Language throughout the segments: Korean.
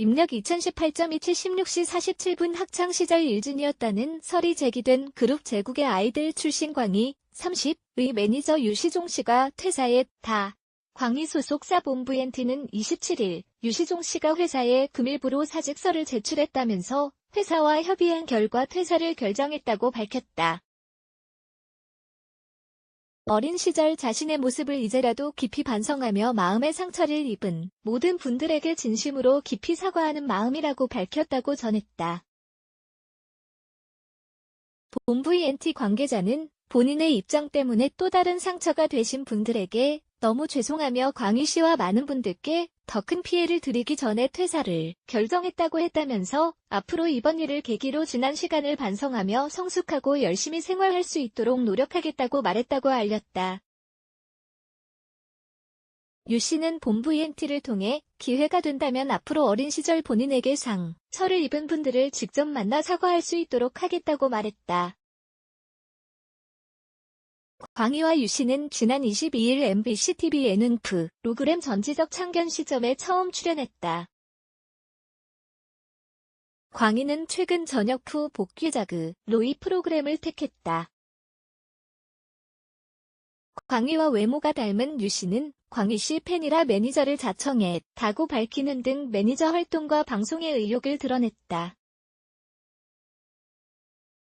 입력 2018.27 16시 47분 학창시절 일진이었다는 설이 제기된 그룹 제국의 아이들 출신 광희 30의 매니저 유시종 씨가 퇴사에 다. 광희 소속 사본부 엔티는 27일 유시종 씨가 회사에 금일부로 사직서를 제출했다면서 회사와 협의한 결과 퇴사를 결정했다고 밝혔다. 어린 시절 자신의 모습을 이제라도 깊이 반성하며 마음의 상처를 입은 모든 분들에게 진심으로 깊이 사과하는 마음이라고 밝혔다고 전했다. 본부 ENT 관계자는 본인의 입장 때문에 또 다른 상처가 되신 분들에게 너무 죄송하며 광희 씨와 많은 분들께 더 큰 피해를 드리기 전에 퇴사를 결정했다고 했다면서 앞으로 이번 일을 계기로 지난 시간을 반성하며 성숙하고 열심히 생활할 수 있도록 노력하겠다고 말했다고 알렸다. 유 씨는 본부 ENT를 통해 기회가 된다면 앞으로 어린 시절 본인에게 상, 처를 입은 분들을 직접 만나 사과할 수 있도록 하겠다고 말했다. 광희와 유 씨는 지난 22일 MBC TV 예능 프로그램 전지적 참견 시점에 처음 출연했다. 광희는 최근 전역 후 복귀작으로 이 프로그램을 택했다. 광희와 외모가 닮은 유 씨는 광희 씨 팬이라 매니저를 자청했다고 밝히는 등 매니저 활동과 방송의 의욕을 드러냈다.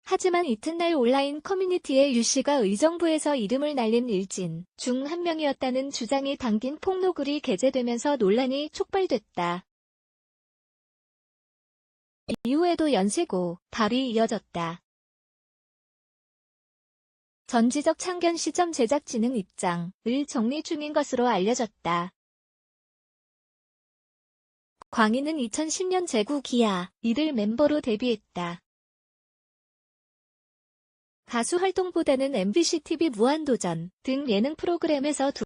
하지만 이튿날 온라인 커뮤니티에 유 씨가 의정부에서 이름을 날린 일진 중 한 명이었다는 주장이 담긴 폭로글이 게재되면서 논란이 촉발됐다. 이후에도 연쇄고 발이 이어졌다. 전지적 참견 시점 제작진은 입장을 정리 중인 것으로 알려졌다. 광희는 2010년 제구 기아 이들 멤버로 데뷔했다. 가수 활동보다는 MBC TV 무한도전 등 예능 프로그램에서 두